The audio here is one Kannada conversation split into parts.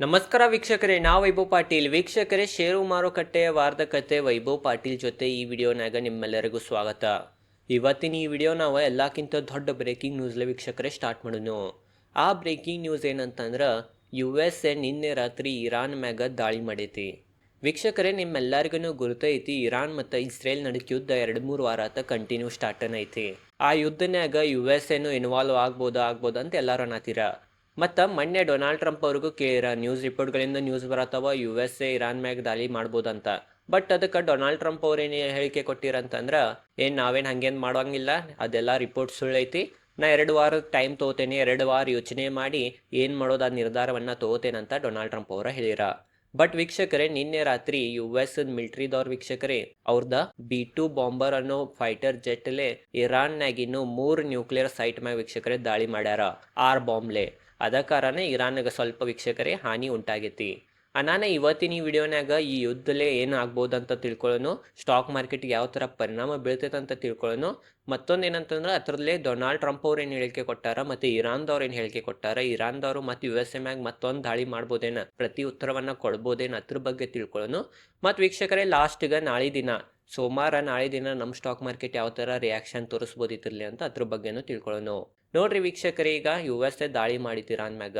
ನಮಸ್ಕಾರ ವೀಕ್ಷಕರೇ ನಾ ವೈಭವ್ ಪಾಟೀಲ್. ವೀಕ್ಷಕರೇ ಷೇರು ಮಾರುಕಟ್ಟೆಯ ವಾರದ ಕತೆ ವೈಭವ್ ಪಾಟೀಲ್ ಜೊತೆ ಈ ವಿಡಿಯೋನಾಗ ನಿಮ್ಮೆಲ್ಲರಿಗೂ ಸ್ವಾಗತ. ಇವತ್ತಿನ ಈ ವಿಡಿಯೋ ನಾವು ಎಲ್ಲಕ್ಕಿಂತ ದೊಡ್ಡ ಬ್ರೇಕಿಂಗ್ ನ್ಯೂಸ್ಲೆ ವೀಕ್ಷಕರೇ ಸ್ಟಾರ್ಟ್ ಮಾಡೋಣ. ಆ ಬ್ರೇಕಿಂಗ್ ನ್ಯೂಸ್ ಏನಂತಂದ್ರೆ ಯು ಎಸ್ ಎ ನಿನ್ನೆ ರಾತ್ರಿ ಇರಾನ್ ಮ್ಯಾಗ ದಾಳಿ ಮಾಡೈತಿ. ವೀಕ್ಷಕರೇ ನಿಮ್ಮೆಲ್ಲರಿಗೂ ಗುರುತೈತಿ, ಇರಾನ್ ಮತ್ತು ಇಸ್ರೇಲ್ ನಡಕ್ ಯುದ್ಧ ಎರಡು ಮೂರು ವಾರ ಆತ ಕಂಟಿನ್ಯೂ ಸ್ಟಾರ್ಟನ್ ಐತಿ. ಆ ಯುದ್ಧನ್ಯಾಗ ಯು ಎಸ್ ಎನು ಇನ್ವಾಲ್ವ್ ಆಗ್ಬೋದು ಆಗ್ಬೋದು ಅಂತ ಎಲ್ಲರೂ ಅನ್ನತ್ತೀರ ಮತ್ತು ಮೊನ್ನೆ ಡೊನಾಲ್ಡ್ ಟ್ರಂಪ್ ಅವ್ರಿಗೂ ಕೇಳಿರ ನ್ಯೂಸ್ ರಿಪೋರ್ಟ್ಗಳಿಂದ ನ್ಯೂಸ್ ಬರತ್ತವ ಯು ಎಸ್ ಎ ಇರಾನ್ ಮ್ಯಾಗ ದಾಳಿ ಮಾಡ್ಬೋದಂತ. ಬಟ್ ಅದಕ್ಕೆ ಡೊನಾಲ್ಡ್ ಟ್ರಂಪ್ ಅವ್ರೇನು ಹೇಳಿಕೆ ಕೊಟ್ಟಿರಂತಂದ್ರೆ ಏನು ನಾವೇನು ಹಂಗೇನು ಮಾಡೋಂಗಿಲ್ಲ ಅದೆಲ್ಲ ರಿಪೋರ್ಟ್ ಸುಳ್ಳೈತಿ. ನಾ ಎರಡು ವಾರ ಟೈಮ್ ತೊಗೋತೇನೆ, ಎರಡು ವಾರ ಯೋಚನೆ ಮಾಡಿ ಏನು ಮಾಡೋದು ಆ ನಿರ್ಧಾರವನ್ನು ತೊಗೋತೇನಂತ ಡೊನಾಲ್ಡ್ ಟ್ರಂಪ್ ಅವರ ಹೇಳಿರ. ಬಟ್ ವೀಕ್ಷಕರೇ, ನಿನ್ನೆ ರಾತ್ರಿ ಯು ಎಸ್ ಮಿಲಿಟರಿದವ್ರ ವೀಕ್ಷಕರೇ, ಅವ್ರದ ಬಿ ಟು ಬಾಂಬರ್ ಅನ್ನೋ ಫೈಟರ್ ಜೆಟ್ಲೆ ಇರಾನ್ನಾಗಿನ್ನು ಮೂರು ನ್ಯೂಕ್ಲಿಯರ್ ಸೈಟ್ ಮ್ಯಾಗ ವೀಕ್ಷಕರೇ ದಾಳಿ ಮಾಡ್ಯಾರ, ಆರ್ ಬಾಂಬ್ಲೆ ಅದ ಕಾರಣ ಇರಾನ್ಗೆ ಸ್ವಲ್ಪ ವೀಕ್ಷಕರೇ ಹಾನಿ ಉಂಟಾಗೈತಿ. ಅನಾನ ಇವತ್ತಿನ ಈ ವಿಡಿಯೋನಾಗ ಈ ಯುದ್ಧಲೇ ಏನು ಆಗ್ಬೋದು ಅಂತ ತಿಳ್ಕೊಳ್ಳೋನು, ಸ್ಟಾಕ್ ಮಾರ್ಕೆಟ್ಗೆ ಯಾವ ಥರ ಪರಿಣಾಮ ಬೀಳ್ತೈತೆ ಅಂತ ತಿಳ್ಕೊಳ್ಳೋನು, ಮತ್ತೊಂದು ಏನಂತಂದ್ರೆ ಅದರಲ್ಲೇ ಡೊನಾಲ್ಡ್ ಟ್ರಂಪ್ ಅವ್ರು ಏನು ಹೇಳಿಕೆ ಕೊಟ್ಟಾರ ಮತ್ತು ಇರಾನ್ದವ್ರು ಏನು ಹೇಳಿಕೆ ಕೊಟ್ಟಾರ ಇರಾನ್ದವರು ಮತ್ತು ಯು ಎಸ್ ಎ ಮ್ಯಾಗ ಮತ್ತೊಂದು ದಾಳಿ ಮಾಡ್ಬೋದೇನ, ಪ್ರತಿ ಉತ್ತರವನ್ನು ಕೊಡ್ಬೋದೇನು ಅದ್ರ ಬಗ್ಗೆ ತಿಳ್ಕೊಳ್ಳೋನು. ಮತ್ತು ವೀಕ್ಷಕರೇ ಲಾಸ್ಟ್ಗೆ ನಾಳೆ ದಿನ, ಸೋಮವಾರ ನಾಳೆ ದಿನ ನಮ್ಮ ಸ್ಟಾಕ್ ಮಾರ್ಕೆಟ್ ಯಾವ ಥರ ರಿಯಾಕ್ಷನ್ ತೋರಿಸ್ಬೋದಿತ್ತಿರಲಿ ಅಂತ ಅದ್ರ ಬಗ್ಗೆನೂ ತಿಳ್ಕೊಳ್ಳೋನು. ನೋಡ್ರಿ ವೀಕ್ಷಕರೇ, ಈಗ ಯು ಎಸ್ ಎ ದಾಳಿ ಮಾಡಿತ್ತು ಇರಾನ್ ಮ್ಯಾಗ.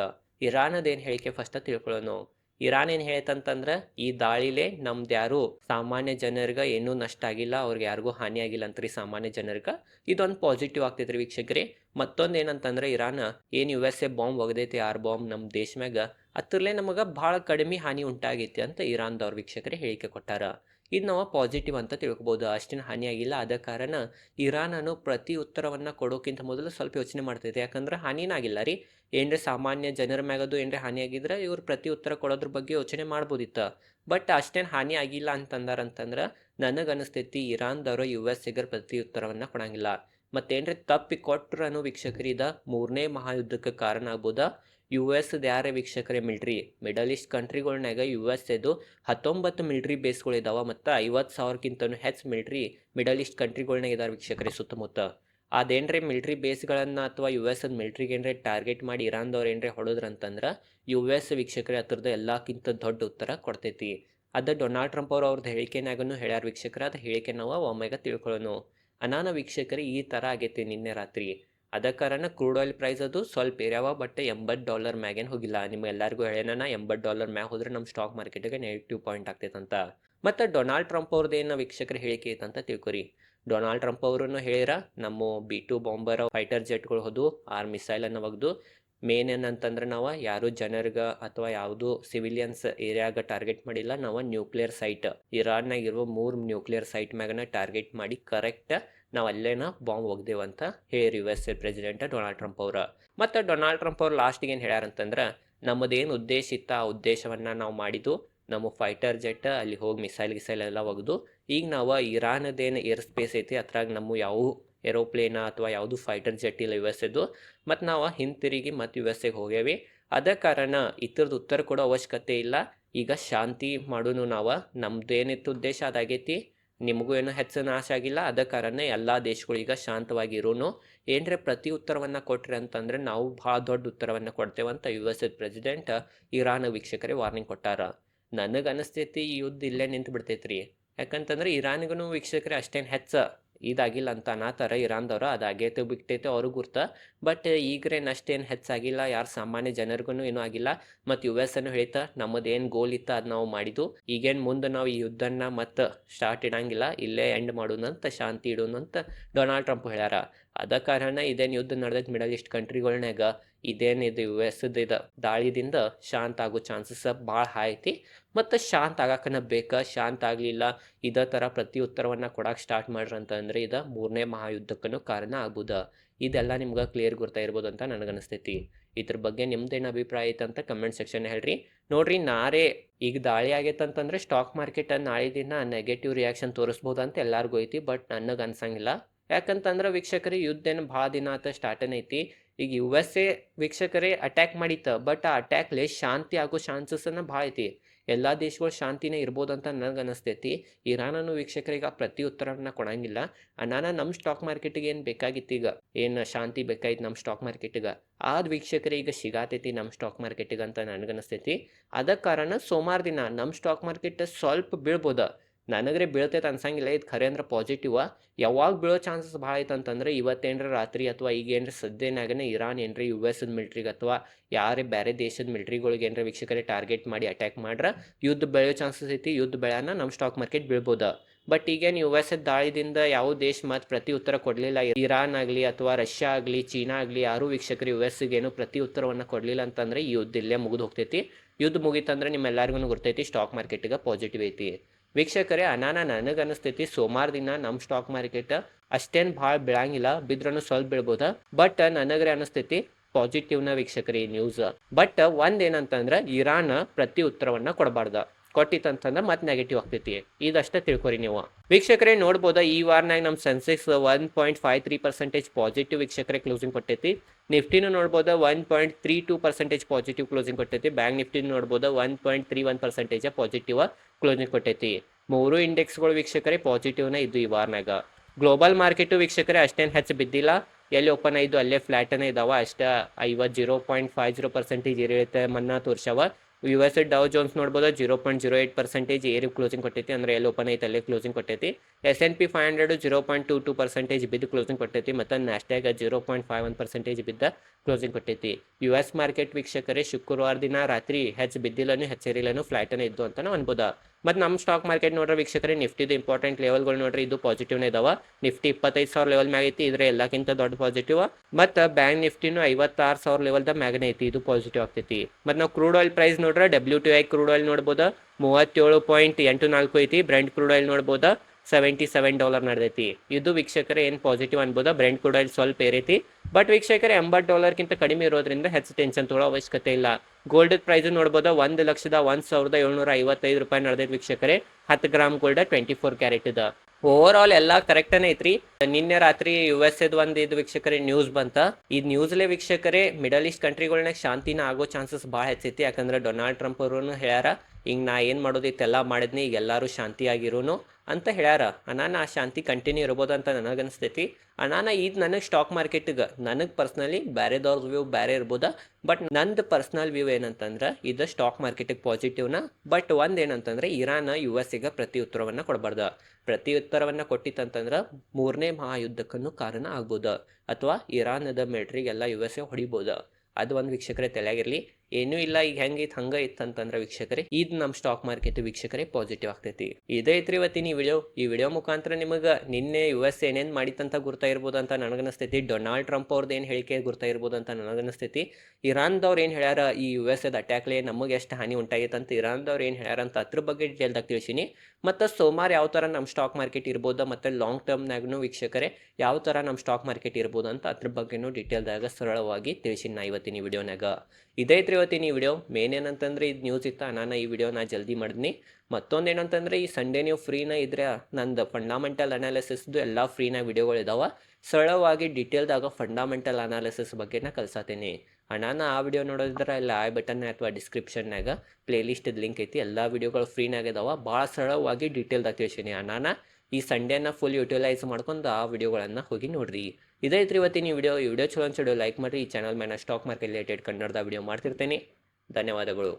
ಇರಾನದೇನು ಹೇಳಿಕೆ ಫಸ್ಟ್ ತಿಳ್ಕೊಳ್ಳೋಣ ಇರಾನ್ ಏನು ಹೇಳ್ತಂತಂದ್ರೆ, ಈ ದಾಳಿಲೆ ನಮ್ದು ಯಾರು ಸಾಮಾನ್ಯ ಜನರಿಗೆ ಏನೂ ನಷ್ಟ ಆಗಿಲ್ಲ, ಅವ್ರಿಗೆ ಯಾರಿಗೂ ಹಾನಿ ಆಗಿಲ್ಲ ಅಂತ್ರಿ ಸಾಮಾನ್ಯ ಜನರಿಗೆ. ಇದೊಂದು ಪಾಸಿಟಿವ್ ಆಗ್ತೈತ್ರಿ ವೀಕ್ಷಕರೇ. ಮತ್ತೊಂದು ಏನಂತಂದ್ರೆ, ಇರಾನ್ ಏನು ಯು ಎಸ್ ಎ ಬಾಂಬ್ ಒಗದೈತಿ ಆರ್ ಬಾಂಬ್ ನಮ್ಮ ದೇಶ ಮ್ಯಾಗ, ಅದ್ರಲ್ಲೇ ನಮಗೆ ಭಾಳ ಕಡಿಮೆ ಹಾನಿ ಉಂಟಾಗೈತಿ ಅಂತ ಇರಾನ್ದವ್ರ ವೀಕ್ಷಕರೇ ಹೇಳಿಕೆ ಕೊಟ್ಟಾರ. ಇದು ನಾವು ಪಾಸಿಟಿವ್ ಅಂತ ತಿಳ್ಕೊಬೋದು. ಅಷ್ಟೇನು ಹಾನಿಯಾಗಿಲ್ಲ ಆದ ಕಾರಣ ಇರಾನನು ಪ್ರತಿ ಉತ್ತರವನ್ನು ಕೊಡೋಕ್ಕಿಂತ ಮೊದಲು ಸ್ವಲ್ಪ ಯೋಚನೆ ಮಾಡ್ತೈತೆ ಯಾಕಂದ್ರೆ ಹಾನಿನಾಗಿಲ್ಲ ರೀ. ಏನರೆ ಸಾಮಾನ್ಯ ಜನರ ಮ್ಯಾಗದು ಏನರೆ ಹಾನಿಯಾಗಿದ್ರೆ ಇವರು ಪ್ರತಿ ಉತ್ತರ ಕೊಡೋದ್ರ ಬಗ್ಗೆ ಯೋಚನೆ ಮಾಡ್ಬೋದಿತ್ತು. ಬಟ್ ಅಷ್ಟೇನು ಹಾನಿ ಆಗಿಲ್ಲ ಅಂತಂದಾರಂತಂದ್ರೆ ನನಗೆ ಅನಿಸ್ತೈತಿ ಇರಾನ್ದವರು ಯು ಎಸ್ ಸಿಗರ್ ಪ್ರತಿ ಉತ್ತರವನ್ನು ಕೊಡಂಗಿಲ್ಲ. ಮತ್ತೇನ್ರಿ ತಪ್ಪಿ ಕೊಟ್ರನು ವೀಕ್ಷಕರಿದ ಮೂರನೇ ಮಹಾಯುದ್ಧಕ್ಕೆ ಕಾರಣ ಆಗ್ಬೋದಾ? ಯು ಎಸ್ದು ಯಾರೇ ವೀಕ್ಷಕರೇ, ಮಿಲ್ಟ್ರಿ, ಮಿಡಲ್ ಈಸ್ಟ್ ಕಂಟ್ರಿಗಳ್ನಾಗ ಯು ಎಸ್ ಎದು ಹತ್ತೊಂಬತ್ತು ಮಿಲ್ಟ್ರಿ ಬೇಸ್ಗಳಿದಾವ ಮತ್ತು ಐವತ್ತು ಸಾವಿರಕ್ಕಿಂತನೂ ಹೆಚ್ಚು ಮಿಲ್ಟ್ರಿ ಮಿಡಲ್ ಈಸ್ಟ್ ಕಂಟ್ರಿಗಳ್ನಾಗ ಇದಾವೆ ವೀಕ್ಷಕರೇ ಸುತ್ತಮುತ್ತ. ಅದೇನ್ರಿ ಮಿಲ್ಟ್ರಿ ಬೇಸ್ಗಳನ್ನು ಅಥವಾ ಯು ಎಸ್ ಮಿಲ್ಟ್ರಿಗೆ ಏನರೇ ಟಾರ್ಗೆಟ್ ಮಾಡಿ ಇರಾನ್ದವ್ರು ಏನರೇ ಹೊಡೋದ್ರಂತಂದ್ರೆ ಯು ಎಸ್ ವೀಕ್ಷಕರೇ ಹತ್ರದ ಎಲ್ಲಕ್ಕಿಂತ ದೊಡ್ಡ ಉತ್ತರ ಕೊಡ್ತೈತಿ. ಅದು ಡೊನಾಲ್ಡ್ ಟ್ರಂಪ್ ಅವ್ರು ಅವ್ರದ್ದು ಹೇಳಿಕೆನಾಗೂ ಹೇಳ್ಯಾರ ವೀಕ್ಷಕರ, ಅದು ಹೇಳಿಕೆ ನಾವು ಒಮ್ಮೆಗೆ ತಿಳ್ಕೊಳ್ಳೋನು ಅನಾನ ವೀಕ್ಷಕರೇ, ಈ ಥರ ಆಗೈತಿ ನಿನ್ನೆ ರಾತ್ರಿ. ಅದ ಕಾರಣ ಕ್ರೂಡ್ ಆಯಿಲ್ ಪ್ರೈಸ್ ಅದು ಸ್ವಲ್ಪ ಏರ್ಯಾವ ಬಟ್ ಎಂಬತ್ತು ಡಾಲರ್ ಮ್ಯಾಗೇನು ಹೋಗಿಲ್ಲ. ನಿಮ್ಗೆ ಎಲ್ಲರಿಗೂ ಹೇಳೇನ ಎಂಬತ್ತು ಡಾಲರ್ ಮ್ಯಾಗ ಹೋದ್ರೆ ನಮ್ಮ ಸ್ಟಾಕ್ ಮಾರ್ಕೆಟಿಗೆ ನೆಗೆಟಿವ್ ಪಾಯಿಂಟ್ ಆಗ್ತೈತಂತ. ಮತ್ತು ಡೊನಾಲ್ಡ್ ಟ್ರಂಪ್ ಅವ್ರದ್ದು ಏನು ವೀಕ್ಷಕರ ಹೇಳಿಕೆ ಐತಂತ ತಿಳ್ಕೊರಿ. ಡೊನಾಲ್ಡ್ ಟ್ರಂಪ್ ಅವರನ್ನು ಹೇಳಿರ, ನಮ್ಮ ಬಿ ಟು ಬಾಂಬರ್ ಫೈಟರ್ ಜೆಟ್ಗಳು ಹೋದು ಆರ್ ಮಿಸೈಲನ್ನು ಒಗ್ದು ಮೇನ್ ಏನಂತಂದ್ರೆ ನಾವು ಯಾರು ಜನರಿಗೆ ಅಥವಾ ಯಾವುದು ಸಿವಿಲಿಯನ್ಸ್ ಏರಿಯಾಗ ಟಾರ್ಗೆಟ್ ಮಾಡಿಲ್ಲ, ನಾವು ನ್ಯೂಕ್ಲಿಯರ್ ಸೈಟ್ ಇರಾನ್ನಾಗಿರುವ ಮೂರು ನ್ಯೂಕ್ಲಿಯರ್ ಸೈಟ್ ಮ್ಯಾಗನ ಟಾರ್ಗೆಟ್ ಮಾಡಿ ಕರೆಕ್ಟ್ ನಾವು ಅಲ್ಲೇನ ಬಾಂಬ್ ಒಗ್ದೇವು ಅಂತ ಹೇಳಿ U S A president Donald Trump ಅವ್ರ. ಮತ್ತು ಡೊನಾಲ್ಡ್ ಟ್ರಂಪ್ ಅವ್ರು ಲಾಸ್ಟಿಗೆ ಏನು ಹೇಳ್ಯಾರಂತಂದ್ರೆ ನಮ್ಮದೇನು ಉದ್ದೇಶ ಇತ್ತು ಆ ಉದ್ದೇಶವನ್ನು ನಾವು ಮಾಡಿದ್ದು, ನಮ್ಮ ಫೈಟರ್ ಜೆಟ್ ಅಲ್ಲಿ ಹೋಗಿ ಮಿಸೈಲ್ ಗಿಸೈಲ್ ಎಲ್ಲ ಒಗೆದು, ಈಗ ನಾವು ಇರಾನದೇನು ಏರ್ ಸ್ಪೇಸ್ ಐತಿ ಅದ್ರಾಗ ನಮ್ಮ ಯಾವ ಏರೋಪ್ಲೇನ ಅಥವಾ ಯಾವುದು ಫೈಟರ್ ಜೆಟ್ ಇಲ್ಲ ಯು ಎಸ್ ಎದು ಮತ್ತು ನಾವು ಹಿಂತಿರುಗಿ ಮತ್ತು ಯು ಎಸ್ ಎಗೆ ಹೋಗ್ಯಾವಿ. ಅದ ಕಾರಣ ಇತರದ ಉತ್ತರ ಕೊಡೋ ಅವಶ್ಯಕತೆ ಇಲ್ಲ, ಈಗ ಶಾಂತಿ ಮಾಡೋನು ನಾವು ನಮ್ದು ಏನಿತ್ತು ಉದ್ದೇಶ ಅದಾಗೈತಿ ನಿಮಗೂ ಏನೂ ಹೆಚ್ಚು ನಾಶ ಆಗಿಲ್ಲ. ಅದ ಕಾರಣ ಎಲ್ಲ ದೇಶಗಳು ಈಗ ಶಾಂತವಾಗಿರೋನು. ಏನರೆ ಪ್ರತಿ ಉತ್ತರವನ್ನು ಕೊಟ್ರಿ ಅಂತಂದರೆ ನಾವು ಭಾಳ ದೊಡ್ಡ ಉತ್ತರವನ್ನು ಕೊಡ್ತೇವೆ ಅಂತ ಯು ಎಸ್ ಪ್ರೆಸಿಡೆಂಟ್ ಇರಾನ್ ವೀಕ್ಷಕರೇ ವಾರ್ನಿಂಗ್ ಕೊಟ್ಟಾರ. ನನಗೆ ಅನಿಸ್ತೈತಿ ಈ ಯುದ್ಧ ಇಲ್ಲೇ ನಿಂತು ಬಿಡ್ತೈತ್ರಿ ಯಾಕಂತಂದ್ರೆ ಇರಾನ್ಗೂ ವೀಕ್ಷಕರೇ ಅಷ್ಟೇನು ಹೆಚ್ಚು. ಇದಾಗಿಲ್ಲ ಅಂತ ಅನ್ನತ್ತಾರ ಇರಾನ್ದವ್ರು, ಅದು ಆಗೈತೆ ಬಿಟ್ಟೈತೆ ಅವ್ರಿಗೆ ಗುರ್ತ. ಬಟ್ ಈಗ್ರೇನು ಅಷ್ಟೇನು ಹೆಚ್ಚಾಗಿಲ್ಲ, ಯಾರು ಸಾಮಾನ್ಯ ಜನರಿಗೂ ಏನೂ ಆಗಿಲ್ಲ. ಮತ್ತು ಯು ಎಸ್ ಅನ್ನು ಹೇಳ್ತಾ ನಮ್ಮದು ಏನು ಗೋಲ್ ಇತ್ತು ಅದು ನಾವು ಮಾಡಿದ್ದು. ಈಗೇನು ಮುಂದೆ ನಾವು ಈ ಯುದ್ಧನ ಮತ್ತು ಸ್ಟಾರ್ಟ್ ಇಡಂಗಿಲ್ಲ, ಇಲ್ಲೇ ಎಂಡ್ ಮಾಡೋಣಂತ, ಶಾಂತಿ ಇಡೋಣಂತ ಡೊನಾಲ್ಡ್ ಟ್ರಂಪ್ ಹೇಳ್ಯಾರ. ಅದ ಕಾರಣ ಇದೇನು ಯುದ್ಧ ನಡೆದೈತೆ ಮಿಡಲ್ ಈಸ್ಟ್ ಕಂಟ್ರಿಗಳ್ನಾಗ ಇದೇನಿದು ಯು ಎಸ್ ಇದು ದಾಳಿದಿಂದ ಶಾಂತ ಆಗೋ ಚಾನ್ಸಸ್ ಭಾಳ ಐತಿ. ಮತ್ತು ಶಾಂತ ಆಗಾಕನ ಬೇಕಾ? ಶಾಂತ ಆಗಲಿಲ್ಲ, ಇದೇ ಥರ ಪ್ರತಿ ಉತ್ತರವನ್ನು ಕೊಡಕ್ಕೆ ಸ್ಟಾರ್ಟ್ ಮಾಡ್ರಿ ಅಂತಂದರೆ ಇದು ಮೂರನೇ ಮಹಾಯುದ್ಧಕ್ಕೂ ಕಾರಣ ಆಗ್ಬೋದು? ಇದೆಲ್ಲ ನಿಮ್ಗೆ ಕ್ಲಿಯರ್ ಗುರ್ತಾ ಇರ್ಬೋದು ಅಂತ ನನಗನ್ನಿಸ್ತೈತಿ ಇದ್ರ ಬಗ್ಗೆ ನಿಮ್ದೇನು ಅಭಿಪ್ರಾಯ ಐತೆ ಅಂತ ಕಮೆಂಟ್ ಸೆಕ್ಷನ್ ಹೇಳ್ರಿ. ನೋಡ್ರಿ, ನಾರೇ ಈಗ ದಾಳಿ ಆಗೈತೆ ಅಂತಂದ್ರೆ ಸ್ಟಾಕ್ ಮಾರ್ಕೆಟ್ ನಾಳೆ ದಿನ ನೆಗೆಟಿವ್ ರಿಯಾಕ್ಷನ್ ತೋರಿಸ್ಬೋದು ಅಂತ ಎಲ್ಲರಿಗೂ ಐತಿ ಬಟ್ ನನಗೆ ಅನ್ಸಂಗಿಲ್ಲ. ಯಾಕಂತಂದ್ರೆ ವೀಕ್ಷಕರಿಗೆ ಯುದ್ಧ ಏನು ಭಾಳ ದಿನ ಆತ ಸ್ಟಾರ್ಟನ್ ಐತಿ? ಈಗ ಯು ಎಸ್ ಎ ವೀಕ್ಷಕರೇ ಅಟ್ಯಾಕ್ ಮಾಡಿತ್ತ ಬಟ್ ಆ ಅಟ್ಯಾಕ್ಲೆ ಶಾಂತಿ ಆಗೋ ಚಾನ್ಸಸ್ಸನ್ನು ಭಾಳ ಐತಿ. ಎಲ್ಲ ದೇಶಗಳು ಶಾಂತಿನೇ ಇರ್ಬೋದಂತ ನನಗೆ ಅನಿಸ್ತೈತಿ. ಇರಾನನ್ನು ವೀಕ್ಷಕರಿಗೆ ಪ್ರತಿ ಉತ್ತರವನ್ನು ಕೊಡಂಗಿಲ್ಲ. ಅನಾನ ನಮ್ಮ ಸ್ಟಾಕ್ ಮಾರ್ಕೆಟಿಗೆ ಏನು ಬೇಕಾಗಿತ್ತು ಈಗ? ಏನು ಶಾಂತಿ ಬೇಕಾಯ್ತು ನಮ್ಮ ಸ್ಟಾಕ್ ಮಾರ್ಕೆಟಿಗೆ ಆದ ವೀಕ್ಷಕರಿಗೆ ಈಗ ಸಿಗಾತೈತಿ ನಮ್ಮ ಸ್ಟಾಕ್ ಮಾರ್ಕೆಟಿಗೆ ಅಂತ ನನಗನಿಸ್ತೈತಿ ಅದ ಕಾರಣ ಸೋಮವಾರ ದಿನ ನಮ್ಮ ಸ್ಟಾಕ್ ಮಾರ್ಕೆಟ್ ಸ್ವಲ್ಪ ಬೀಳ್ಬೋದ? ನನಗ್ರೆ ಬೀಳ್ತೈತೆ ಅನ್ಸಂಗಿಲ್ಲ, ಇದು ಖರೆ ಅಂದ್ರೆ ಪಾಸಿಟಿವ್ ಯಾವಾಗ ಬೀಳೋ ಚಾನ್ಸಸ್ ಭಾಳ ಐತೆ ಅಂತಂದ್ರೆ ಇವತ್ತೇನ್ರ ರಾತ್ರಿ ಅಥವಾ ಈಗ ಏನರ ಸದ್ಯನಾಗನೇ ಇರಾನ್ ಏನರ ಯು ಎಸ್ ಮಿಲ್ಟ್ರಿಗೆ ಅಥವಾ ಯಾರೇ ಬೇರೆ ದೇಶದ ಮಿಲ್ಟ್ರಿಗಳಿಗೆ ಏನರ ವೀಕ್ಷಕರೇ ಟಾರ್ಗೆಟ್ ಮಾಡಿ ಅಟ್ಯಾಕ್ ಮಾಡ್ರೆ, ಯುದ್ಧ ಬೆಳೆಯೋ ಚಾನ್ಸಸ್ ಐತಿ, ಯುದ್ಧ ಬೆಳೆಯನ್ನ ನಮ್ಮ ಸ್ಟಾಕ್ ಮಾರ್ಕೆಟ್ ಬೀಳ್ಬೋದ. ಬಟ್ ಈಗೇನು ಯು ಎಸ್ ದಾಳಿದಿಂದ ಯಾವ ದೇಶ ಮತ್ತೆ ಪ್ರತಿ ಉತ್ತರ ಕೊಡಲಿಲ್ಲ, ಇರಾನ್ ಆಗಲಿ ಅಥವಾ ರಷ್ಯಾ ಆಗಲಿ, ಚೀನಾ ಆಗಲಿ, ಯಾರೂ ವೀಕ್ಷಕರು ಯು ಎಸ್ಗೆ ಏನು ಪ್ರತಿ ಉತ್ತರವನ್ನು ಕೊಡಲಿಲ್ಲ ಅಂತಂದ್ರೆ ಯುದ್ಧ ಇಲ್ಲೇ ಮುಗಿದು ಹೋಗ್ತೈತಿ. ಯುದ್ಧ ಮುಗೀತಂದ್ರೆ ನಿಮ್ಮೆಲ್ಲರಿಗೂ ಗೊತ್ತೈತಿ ಸ್ಟಾಕ್ ಮಾರ್ಕೆಟಿಗೆ ಪಾಸಿಟಿವ್ ಐತಿ. ವೀಕ್ಷಕರೇ ಅನಾನ ನನಗೆ ಅನಿಸ್ತೈತಿ ಸೋಮವಾರ ದಿನ ನಮ್ಮ ಸ್ಟಾಕ್ ಮಾರ್ಕೆಟ್ ಅಷ್ಟೇನು ಭಾಳ ಬೀಳಂಗಿಲ್ಲ ಬಿದ್ರೂ ಸ್ವಲ್ಪ ಬೀಳ್ಬೋದ. ಬಟ್ ನನಗ್ರೆ ಅನಿಸ್ತೈತಿ ಪಾಸಿಟಿವ್ನ ವೀಕ್ಷಕರೇ ಈ ನ್ಯೂಸ್ ಬಟ್ ಒಂದೇನಂತಂದ್ರೆ, ಇರಾನ್ ಪ್ರತಿ ಉತ್ತರವನ್ನ ಕೊಡಬಾರ್ದ. ಕೊಟ್ಟಿತ್ತಂತಂದ್ರೆ ಮತ್ತೆ ನೆಗೆಟಿವ್ ಆಗ್ತೈತಿ. ಇದಷ್ಟೇ ತಿಳ್ಕೊರಿ ನೀವು. ವೀಕ್ಷಕರೇ, ನೋಡ್ಬೋದಾ, ಈ ವಾರನಾಗ ನಮ್ಮ Sensex one point five three percentage positive ವೀಕ್ಷಕರೇ ಕ್ಲೋಸಿಂಗ್ ಕೊಟ್ಟೈತಿ. ನಿಫ್ಟಿನೂ ನೋಡ್ಬೋದ one point three two percentage positive closing ಕೊಟ್ಟೈತಿ. ಬ್ಯಾಂಕ್ ನಿಫ್ಟಿನೂ ನೋಡ್ಬೋದ one point three one percentage positive closing ಕೊಟ್ಟೈತಿ. ಮೂರು ಇಂಡೆಕ್ಸ್ಗಳು ವೀಕ್ಷಕರೇ ಪಾಸಿಟಿವ್ನ ಇದ್ದು ಈ ವಾರನಾಗ. ಗ್ಲೋಬಲ್ ಮಾರ್ಕೆಟು ವೀಕ್ಷಕರೇ ಅಷ್ಟೇನು ಹೆಚ್ಚು ಬಿದ್ದಿಲ್ಲ. ಎಲ್ಲಿ ಓಪನ್ ಆಯಿತು ಅಲ್ಲೇ ಫ್ಲಾಟನೇ ಇದಾವ. ಅಷ್ಟೇ ಐವತ್ತು zero point five zero percentage ಇರುತ್ತೆ ಮನ್ನ ತೋರ್ಸವ ಯು ಎಸ್ ಡೌ ಜೋನ್ಸ್ ನೋಡ್ಬೋದು zero point zero eight percentage ಏರಿ ಕ್ಲೋಸಿಂಗ್ ಕೊಟ್ಟೈತಿ, ಅಂದ್ರೆ ಎಲ್ಲಿ ಓಪನ್ ಐತೆ ಅಲ್ಲೇ ಕ್ಲೋಸಿಂಗ್ ಕೊಟ್ಟೈತಿ. S and P five hundred zero point two two percentage ಬಿದ್ದು ಕ್ಲೋಸಿಂಗ್ ಕೊಟ್ಟೈತಿ, ಮತ್ತು ನ್ಯಾಸ್ಟ್ಯಾಗ zero point five one percentage ಬಿದ್ದ ಕ್ಲೋಸಿಂಗ್ ಕೊಟ್ಟೈತಿ. ಯು ಎಸ್ ಮಾರ್ಕೆಟ್ ವೀಕ್ಷಕರೇ, ಶುಕ್ರವಾರ ದಿನ ರಾತ್ರಿ ಹೆಚ್ಚು ಬಿದ್ದಿಲ್ಲನು, ಹೆಚ್ಚೇರಿಲ್ಲನು ಫ್ಲಾಟನೇ ಇದ್ದು ಅಂತ ನಾವು ಅನ್ಬೋದ. ಮತ್ತು ನಮ್ಮ ಸ್ಟಾಕ್ ಮಾರ್ಕೆಟ್ ನೋಡ್ರಿ ವೀಕ್ಷಕರೇ, ನಿಫ್ಟಿದು ಇಂಪಾರ್ಟೆಂಟ್ ಲೆವೆಲ್ಗಳು ನೋಡ್ರಿ, ಇದು ಪಾಸಿಟಿವ್ನೇ ಇದಾವ. ನಿಫ್ಟಿ ಇಪ್ಪತ್ತೈದು ಸಾವಿರ ಲೆವೆಲ್ ಮ್ಯಾಗ ಐತಿ, ಇದ್ರೆ ಎಲ್ಲಕ್ಕಿಂತ ದೊಡ್ಡ ಪಾಸಿಟಿವ್ ಮತ್ತು ಬ್ಯಾಂಕ್ ನಿಫ್ಟಿನೂ ಐವತ್ತಾರು ಸಾವಿರ ಲೆವೆಲ್ದ ಮ್ಯಾಗನೇ ಐತಿ, ಇದು ಪಾಸಿಟಿವ್ ಆಗ್ತೈತಿ. ಮತ್ತು ನಾವು ಕ್ರೂಡ್ ಆಯಿಲ್ ಪ್ರೈಸ್ ನೋಡ್ರೆ W T I crude oil ನೋಡ್ಬೋದು, ಮೂವತ್ತೇಳು ಪಾಯಿಂಟ್ ಎಂಟು ನಾಲ್ಕು ಐತಿ ಬ್ರೆಂಡ್ ಕ್ರೂಡ್ ಆಯಿಲ್ ನೋಡ್ಬೋದು ಸೆವೆಂಟಿ ಸೆವೆನ್ ಡಾಲರ್ ನಡೆದೈತಿ. ಇದು ವೀಕ್ಷಕರೇ ಏನು ಪಾಸಿಟಿವ್ ಅನ್ಬೋದ ಬ್ರೆಂಡ್ ಕ್ರೂಡ್ ಆಯಿಲ್ ಸ್ವಲ್ಪ ಏರೈತಿ. ಬಟ್ ವೀಕ್ಷಕರೇ, ಎಂಬತ್ತು ಡಾಲರ್ಗಿಂತ ಕಡಿಮೆ ಇರೋದ್ರಿಂದ ಹೆಚ್ಚು ಟೆನ್ಷನ್ ತೊಗೊಳ್ಳೋ ಅವಶ್ಯಕತೆ ಇಲ್ಲ. ಗೋಲ್ಡ್ ಪ್ರೈಸ್ ನೋಡಬಹುದು ಒಂದು ಲಕ್ಷದ ಒಂದ್ ಸಾವಿರದ ಏಳ್ನೂರ ಐವತ್ತೈದು ರೂಪಾಯಿ ನಡೆದೈತೆ ವೀಕ್ಷಕರೇ. ಹತ್ತು gram gold twenty four carat ಇದೆ. ಓವರ್ ಆಲ್ ಎಲ್ಲ ಕರೆಕ್ಟನೇ ಐತ್ರಿ. ನಿನ್ನೆ ರಾತ್ರಿ ಯು ಎಸ್ ಎದ್ ಒಂದ್ ಇದು ವೀಕ್ಷಕರೇ ನ್ಯೂಸ್ ಬಂತ. ಈ ನ್ಯೂಸ್ಲೆ ವೀಕ್ಷಕರೇ ಮಿಡಲ್ ಈಸ್ಟ್ ಕಂಟ್ರಿಗಳನ್ನ ಶಾಂತಿನ ಆಗೋ ಚಾನ್ಸಸ್ ಭಾಳ ಹೆಚ್ಚೈತಿ. ಯಾಕಂದ್ರೆ ಡೊನಾಲ್ಡ್ ಟ್ರಂಪ್ ಅವರು ಹೇಳ್ಯಾರ ಹಿಂಗೆ ನಾ ಏನು ಮಾಡೋದಿತ್ತೆಲ್ಲ ಮಾಡಿದ್ನಿ, ಈಗ ಎಲ್ಲರೂ ಶಾಂತಿಯಾಗಿರುನು ಅಂತ ಹೇಳ್ಯಾರ. ಅನಾನ ಆ ಶಾಂತಿ ಕಂಟಿನ್ಯೂ ಇರ್ಬೋದು ಅಂತ ನನಗನ್ಸ್ತೈತಿ. ಅನಾನ ಇದು ನನಗೆ ಸ್ಟಾಕ್ ಮಾರ್ಕೆಟಿಗೆ ನನಗೆ ಪರ್ಸ್ನಲಿ ಬೇರೆದವ್ರ ವ್ಯೂ ಬೇರೆ ಇರ್ಬೋದು? ಬಟ್ ನಂದು ಪರ್ಸ್ನಲ್ ವ್ಯೂ ಏನಂತಂದ್ರೆ, ಇದು ಸ್ಟಾಕ್ ಮಾರ್ಕೆಟಿಗೆ ಪಾಸಿಟಿವ್ನ ಬಟ್ ಒಂದು ಏನಂತಂದ್ರೆ, ಇರಾನ್ ಯು ಎಸ್ ಈಗ ಪ್ರತಿ ಉತ್ತರವನ್ನು ಕೊಡಬಾರ್ದು. ಪ್ರತಿ ಉತ್ತರವನ್ನು ಕೊಟ್ಟಿತ್ತಂತಂದ್ರೆ, ಮೂರನೇ ಮಹಾಯುದ್ಧಕ್ಕೂ ಕಾರಣ ಆಗ್ಬೋದು? ಅಥವಾ ಇರಾನದ ಮಿಲ್ಟ್ರಿಗೆಲ್ಲ ಯು ಎಸ್ ಎ ಹೊಡಿಬೋದು? ಅದು ಒಂದು ವೀಕ್ಷಕರೇ ತಲೆಯಾಗಿರಲಿ ಏನೂ ಇಲ್ಲ, ಈಗ ತಂಗಾ ಇತ್ತು ಇತ್ತಂತಂದ್ರೆ ವೀಕ್ಷಕರೇ, ಇದು ನಮ್ಮ ಸ್ಟಾಕ್ ಮಾರ್ಕೆಟ್ ವೀಕ್ಷಕರೇ ಪಾಸಿಟಿವ್ ಆಗ್ತೈತಿ. ಇದೇ ಐತ್ರಿ ಇವತ್ತಿನ ಈ ವಿಡಿಯೋ ಈ ವಿಡಿಯೋ ಮುಖಾಂತರ ನಿಮಗೆ ನಿನ್ನೆ ಯು ಎಸ್ ಏನೇನು ಮಾಡಿತ್ತಂತ ಗುರ್ತಾ ಇರ್ಬೋದು ಅಂತ ನನಗನ್ನಿಸ್ತೈತಿ. ಡೊನಾಲ್ಡ್ ಟ್ರಂಪ್ ಅವ್ರದ್ದು ಏನು ಹೇಳಿಕೆ ಗುರ್ತಾ ಇರ್ಬೋದು ಅಂತ ನನಗನ್ನಿಸ್ತೈತಿ. ಇರಾನ್ದವ್ರು ಏನು ಹೇಳ್ಯಾರ, ಈ ಯು ಎಸ್ ಎದ ಅಟ್ಯಾಕ್ಲೆ ನಮಗೆ ಎಷ್ಟು ಹಾನಿ ಉಂಟಾಗೈತೆ ಅಂತ ಇರಾನ್ದವ್ರು ಏನು ಹೇಳ್ಯಾರ ಅಂತ ಅದ್ರ ಬಗ್ಗೆ ಡೀಟೇಲ್ದಾಗ ತಿಳಿಸಿನಿ. ಮತ್ತು ಸೋಮವಾರ ಯಾವ ಥರ ನಮ್ಮ ಸ್ಟಾಕ್ ಮಾರ್ಕೆಟ್ ಇರ್ಬೋದು, ಮತ್ತು ಲಾಂಗ್ ಟರ್ಮ್ನಾಗೂ ವೀಕ್ಷಕರೇ ಯಾವ ಥರ ನಮ್ಮ ಸ್ಟಾಕ್ ಮಾರ್ಕೆಟ್ ಇರ್ಬೋದು ಅಂತ ಅದ್ರ ಬಗ್ಗೆನೂ ಡೀಟೇಲ್ದಾಗ ಸರಳವಾಗಿ ತಿಳಿಸಿನಿ ನಾ ಇವತ್ತಿನ ವಿಡಿಯೋನಾಗ ಇದೈತ್ರಿ ಇವತ್ತಿನ ಈ ವಿಡಿಯೋ ಮೇನ್ ಏನಂತಂದ್ರೆ ಇದು ನ್ಯೂಸ್ ಇತ್ತ, ನಾನು ಈ ವಿಡಿಯೋ ನಾ ಜಲ್ದಿ ಮಾಡಿದ್ನಿ. ಮತ್ತೊಂದು ಏನಂತಂದ್ರೆ ಈ ಸಂಡೇ ನೀವು ಫ್ರೀನ ಇದ್ರೆ, ನಂದು ಫಂಡಾಮೆಂಟಲ್ ಅನಾಲಿಸಿಸ್ದು ಎಲ್ಲ ಫ್ರೀನ ವಿಡಿಯೋಗಳು ಇದಾವೆ. ಸರಳವಾಗಿ ಡೀಟೇಲ್ದಾಗ ಫಂಡಾಮೆಂಟಲ್ ಅನಾಲಿಸಿಸ್ ಬಗ್ಗೆನ ಕಲ್ಸಾತೀನಿ. ಅಣ್ಣಾನ ಆ ವಿಡಿಯೋ ನೋಡೋದಿದ್ರೆ ಇಲ್ಲ ಆ ಬಟನ್ ಅಥವಾ ಡಿಸ್ಕ್ರಿಪ್ಷನ್ನಾಗ ಪ್ಲೇಲಿಸ್ಟ್ ಲಿಂಕ್ ಐತಿ, ಎಲ್ಲ ವಿಡಿಯೋಗಳು ಫ್ರೀನಾಗ ಇದಾವೆ. ಭಾಳ ಸರಳವಾಗಿ ಡೀಟೇಲ್ದಾಗ ತಿಳಿಸೀನಿ. ಅಣ್ಣಾನ ಈ ಸಂಡೇನ ಫುಲ್ ಯುಟಿಲೈಸ್ ಮಾಡ್ಕೊಂಡು ಆ ವಿಡಿಯೋಗಳನ್ನು ಹೋಗಿ ನೋಡ್ರಿ. ಇದೈತ್ರಿ ಇವತ್ತಿನ ಈ ವಿಡಿಯೋ ಈ ವಿಡಿಯೋ ಚಲೋ ಅನ್ಸಿಡೋ ಲೈಕ್ ಮಾಡಿರಿ. ಈ ಚಾನಲ್ ಮೇಲೆ ಸ್ಟಾಕ್ ಮಾರ್ಕೆಟ್ ರಿಲೇಟೆಡ್ ಕನ್ನಡದ ವಿಡಿಯೋ ಮಾಡ್ತಿರ್ತೇನೆ. ಧನ್ಯವಾದಗಳು.